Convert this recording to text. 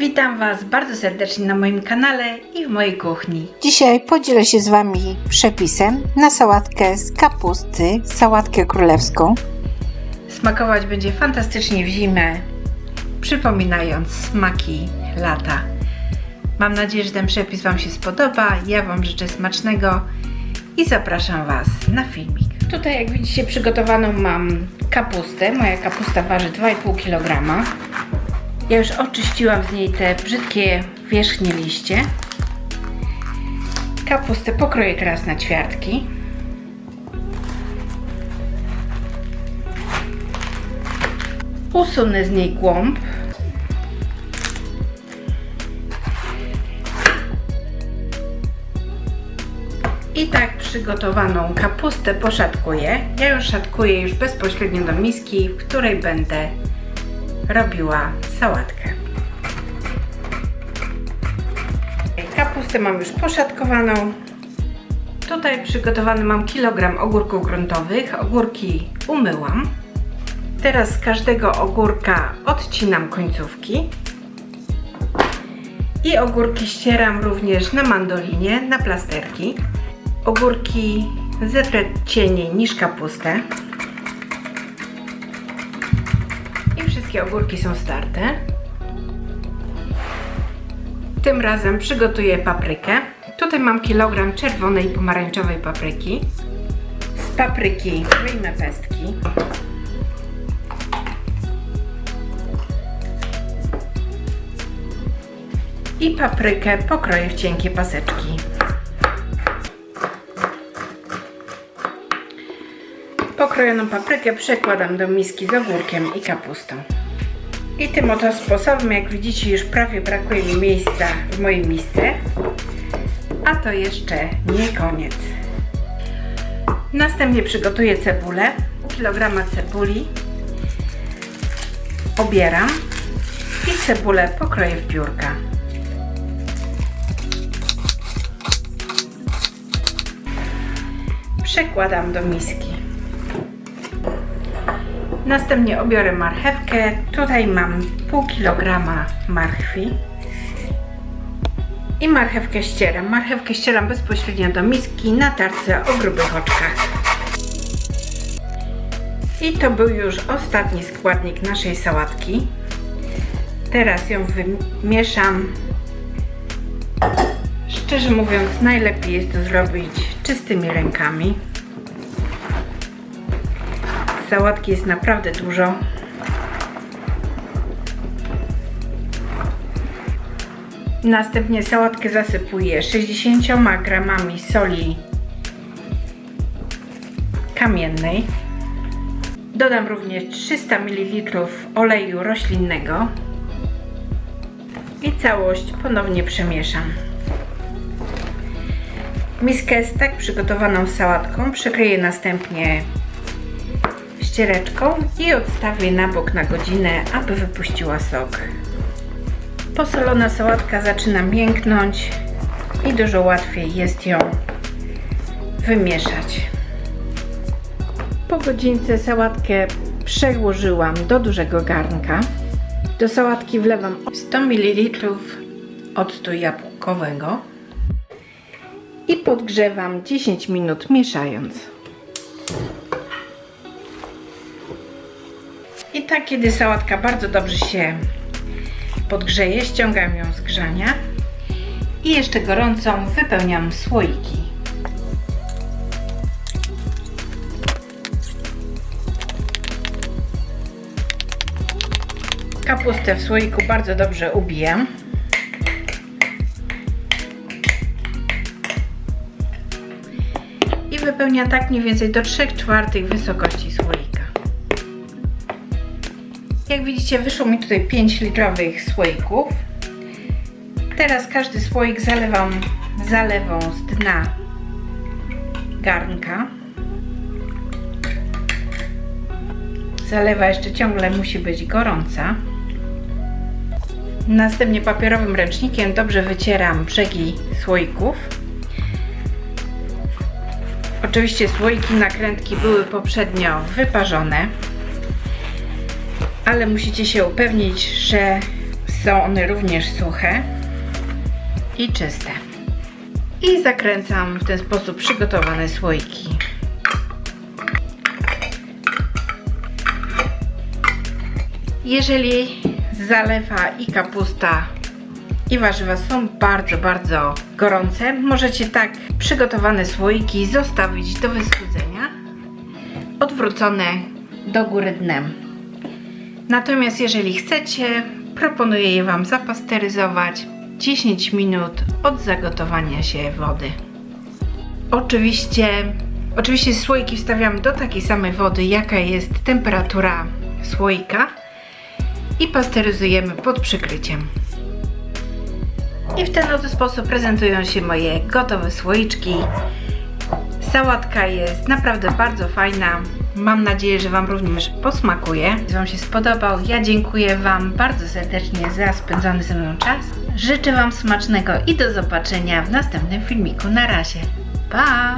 Witam Was bardzo serdecznie na moim kanale i w mojej kuchni. Dzisiaj podzielę się z Wami przepisem na sałatkę z kapusty, sałatkę królewską. Smakować będzie fantastycznie w zimę, przypominając smaki lata. Mam nadzieję, że ten przepis Wam się spodoba. Ja Wam życzę smacznego i zapraszam Was na filmik. Tutaj, jak widzicie, przygotowaną mam kapustę. Moja kapusta waży 2,5 kg. Ja już oczyściłam z niej te brzydkie wierzchnie liście. Kapustę pokroję teraz na ćwiartki. Usunę z niej głąb. I tak przygotowaną kapustę poszatkuję. Ja już szatkuję już bezpośrednio do miski, w której będę robiła sałatkę. Kapustę mam już poszatkowaną. Tutaj przygotowany mam kilogram ogórków gruntowych. Ogórki umyłam. Teraz z każdego ogórka odcinam końcówki. I ogórki ścieram również na mandolinie, na plasterki. Ogórki zetrę cieniej niż kapustę. Wszystkie ogórki są starte. Tym razem przygotuję paprykę. Tutaj mam kilogram czerwonej i pomarańczowej papryki. Z papryki wyjmę pestki. I paprykę pokroję w cienkie paseczki. Pokrojoną paprykę przekładam do miski z ogórkiem i kapustą. I tym oto sposobem, jak widzicie, już prawie brakuje mi miejsca w mojej misce. A to jeszcze nie koniec. Następnie przygotuję cebulę. Kilograma cebuli obieram i cebulę pokroję w piórka. Przekładam do miski. Następnie obiorę marchewkę. Tutaj mam pół kilograma marchwi. I marchewkę ścieram. Marchewkę ścieram bezpośrednio do miski na tarce o grubych oczkach. I to był już ostatni składnik naszej sałatki. Teraz ją wymieszam. Szczerze mówiąc, najlepiej jest to zrobić czystymi rękami. Sałatki jest naprawdę dużo. Następnie sałatkę zasypuję 60 gramami soli kamiennej. Dodam również 300 ml oleju roślinnego i całość ponownie przemieszam. Miskę z tak przygotowaną sałatką przykryję następnie ściereczką i odstawię na bok na godzinę, aby wypuściła sok. Posolona sałatka zaczyna mięknąć i dużo łatwiej jest ją wymieszać. Po godzince sałatkę przełożyłam do dużego garnka. Do sałatki wlewam 100 ml octu jabłkowego i podgrzewam 10 minut mieszając. Tak, kiedy sałatka bardzo dobrze się podgrzeje, ściągam ją z grzania i jeszcze gorącą wypełniam słoiki. Kapustę w słoiku bardzo dobrze ubijam. I wypełnia tak mniej więcej do 3 czwartych wysokości. Jak widzicie, wyszło mi tutaj 5 litrowych słoików. Teraz każdy słoik zalewam zalewą z dna garnka. Zalewa jeszcze ciągle musi być gorąca. Następnie papierowym ręcznikiem dobrze wycieram brzegi słoików. Oczywiście słoiki nakrętki były poprzednio wyparzone ale musicie się upewnić, że Są one również suche i czyste. I zakręcam w ten sposób przygotowane słoiki. Jeżeli zalewa i kapusta i warzywa są bardzo, bardzo gorące, możecie tak przygotowane słoiki zostawić do wystudzenia, odwrócone do góry dnem. Natomiast jeżeli chcecie, proponuję je Wam zapasteryzować 10 minut od zagotowania się wody. Oczywiście, oczywiście słoiki wstawiam do takiej samej wody, jaka jest temperatura słoika i pasteryzujemy pod przykryciem. I w ten oto sposób prezentują się moje gotowe słoiczki. Sałatka jest naprawdę bardzo fajna. Mam nadzieję, że Wam również posmakuje. Jeśli Wam się spodobał, ja dziękuję Wam bardzo serdecznie za spędzony ze mną czas. Życzę Wam smacznego i do zobaczenia w następnym filmiku. Na razie. Pa!